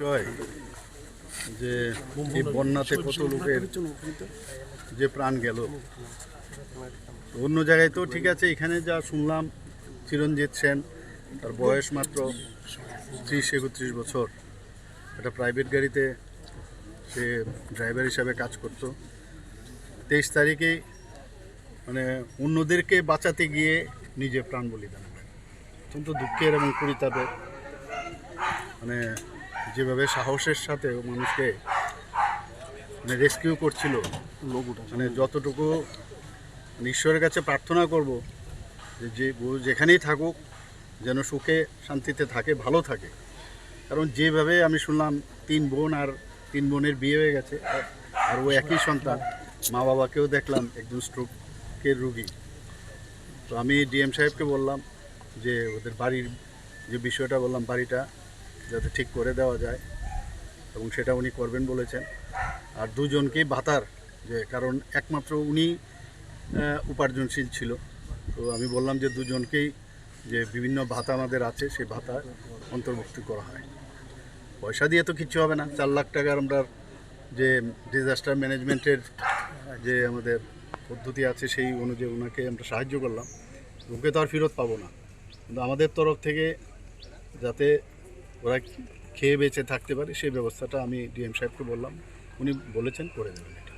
বিষয় যে এই বন্যাতে কত লোকের যে প্রাণ গেল। অন্য জায়গায় তো ঠিক আছে, এখানে যা শুনলাম, চিরঞ্জিত সেন, তার বয়স মাত্র ত্রিশ একত্রিশ বছর। একটা প্রাইভেট গাড়িতে সে ড্রাইভার হিসাবে কাজ করতো। তেইশ তারিখে মানে অন্যদেরকে বাঁচাতে গিয়ে নিজে প্রাণ বলিদান অত্যন্ত দুঃখের এবং পরিতাপের। মানে যেভাবে সাহসের সাথে মানুষকে মানে রেস্কিউ করছিল মানে যতটুকু মানে ঈশ্বরের কাছে প্রার্থনা করব যে যেখানেই থাকুক, যেন সুখে শান্তিতে থাকে, ভালো থাকে। কারণ যেভাবে আমি শুনলাম, তিন বোন আর তিন বোনের বিয়ে হয়ে গেছে, আর ও একই সন্তান। মা বাবাকেও দেখলাম, একজন স্ট্রোকের রুগী। তো আমি ডিএম সাহেবকে বললাম যে ওদের বাড়ির যে বিষয়টা বললাম, বাড়িটা যাতে ঠিক করে দেওয়া যায় এবং সেটা উনি করবেন বলেছেন। আর দুজনকেই ভাতার, যে কারণ একমাত্র উনি উপার্জনশীল ছিল। তো আমি বললাম যে দুজনকেই যে বিভিন্ন ভাতা আমাদের আছে সেই ভাতা অন্তর্ভুক্ত করা হয়। পয়সা দিয়ে তো কিচ্ছু হবে না। চার লাখ টাকার আমরা যে ডিজাস্টার ম্যানেজমেন্টের যে আমাদের পদ্ধতি আছে, সেই অনুযায়ী ওনাকে আমরা সাহায্য করলাম। ওকে তো আর ফেরত পাবো না। কিন্তু আমাদের তরফ থেকে যাতে ওরা খেয়ে বেঁচে থাকতে পারে সেই ব্যবস্থাটা আমি ডিএম সাহেবকে বললাম। উনি বলেছেন করে দেবেন এটা।